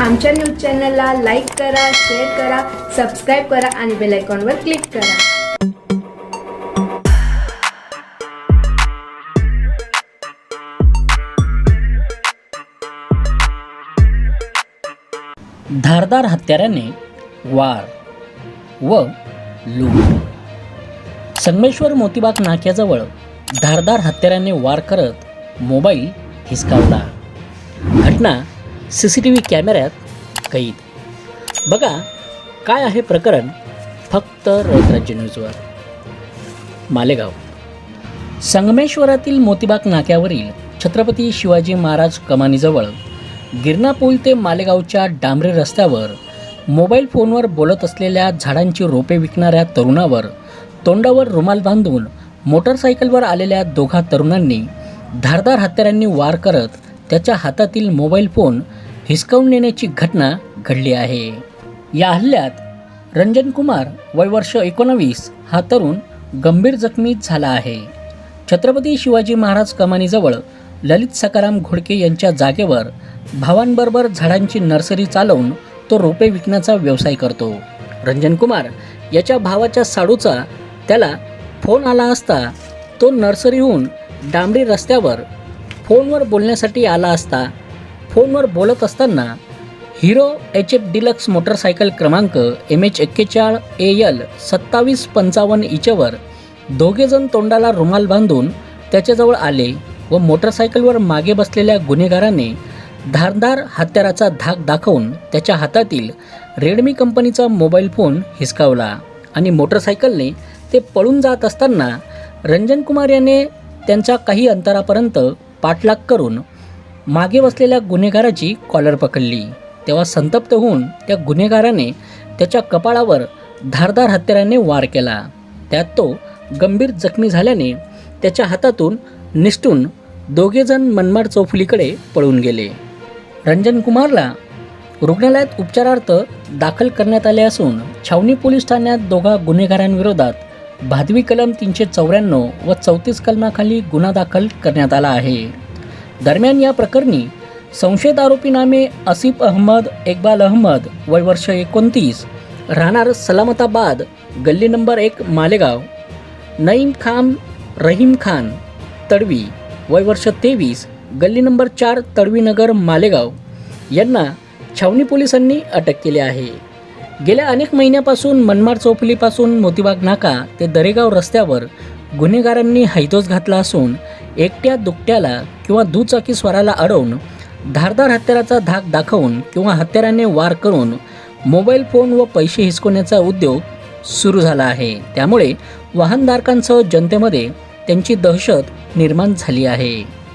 आमच्या न्यूज चॅनलला लाईक करा शेअर करा सबस्क्राईब करा आणि बेल आयकॉनवर क्लिक करा. धारदार हत्याराने वार व लूट. संगमेश्वर मोतीबाग नाक्याजवळ धारदार हत्याराने वार करत मोबाईल हिसकावला. घटना सी सी टी व्ही कॅमेऱ्यात कैद. बघा काय आहे प्रकरण फक्त रयतराज्य न्यूजवर. मालेगाव. संगमेश्वरातील मोतीबाग नाक्यावरील छत्रपती शिवाजी महाराज कमानीजवळ गिरणा पूल ते मालेगावच्या डांबरे रस्त्यावर मोबाईल फोनवर बोलत असलेल्या झाडांची रोपे विकणाऱ्या तरुणावर तोंडावर रुमाल बांधून मोटरसायकलवर आलेल्या दोघा तरुणांनी धारदार हत्यारांनी वार करत त्याच्या हातातील मोबाईल फोन हिसकावून नेण्याची घटना घडली आहे. या हल्ल्यात रंजन कुमार वय वर्ष एकोणावीस हा तरुण गंभीर जखमी झाला आहे. छत्रपती शिवाजी महाराज कमानीजवळ ललित सकाराम घोडके यांच्या जागेवर भावांबरोबर झाडांची नर्सरी चालवून तो रोपे विकण्याचा व्यवसाय करतो. रंजन कुमार याच्या भावाच्या साडूचा त्याला फोन आला असता तो नर्सरीहून डांबरी रस्त्यावर फोनवर बोलण्यासाठी आला असता फोनवर बोलत असताना Hero H F Deluxe motorcycle क्रमांक एम एच एक्केचाळ ए यल सत्तावीस पंचावन्न इचेवर दोघेजण तोंडाला रुमाल बांधून त्याच्याजवळ आले व मोटरसायकलवर मागे बसलेल्या गुन्हेगाराने धारदार हत्याराचा धाक दाखवून त्याच्या हातातील रेडमी कंपनीचा मोबाईल फोन हिसकावला आणि मोटरसायकलने ते पळून जात असताना रंजन कुमार याने त्यांच्या काही अंतरापर्यंत पाठलाग करून मागे बसलेल्या गुन्हेगाराची कॉलर पकडली. तेव्हा संतप्त होऊन त्या गुन्हेगाराने त्याच्या कपाळावर धारदार हत्याराने वार केला. त्यात तो गंभीर जखमी झाल्याने त्याच्या हातातून निसटून दोघेजण मनमाड चौफुलीकडे पळून गेले. रंजन कुमारला रुग्णालयात उपचारार्थ दाखल करण्यात आले असून छावणी पोलीस ठाण्यात दोघा गुन्हेगारांविरोधात भादवी कलम तीनशे चौऱ्याण्णव व चौतीस कलमाखाली गुन्हा दाखल करण्यात आला आहे. दरम्यान या प्रकरणी संशयित आरोपी नामे आसिफ अहमद इक्बाल अहमद वय वर्ष एकोणतीस राहणार सलामताबाद गल्ली नंबर एक मालेगाव नईम खान रहीम खान तडवी वय वर्ष तेवीस गल्ली नंबर चार तडवीनगर मालेगाव यांना छावणी पोलिसांनी अटक केली आहे. गेल्या अनेक महिन्यापासून मनमाड चौफुलीपासून मोतीबाग नाका ते दरेगाव रस्त्यावर गुन्हेगारांनी हैदोस घातला असून एकट्या दुकट्याला किंवा दुचाकी स्वराला अडवून धारदार हत्याराचा धाक दाखवून किंवा हत्याराने वार करून मोबाईल फोन व पैसे हिसकवण्याचा उद्योग सुरू झाला आहे. त्यामुळे वाहनधारकांसह जनतेमध्ये त्यांची दहशत निर्माण झाली आहे.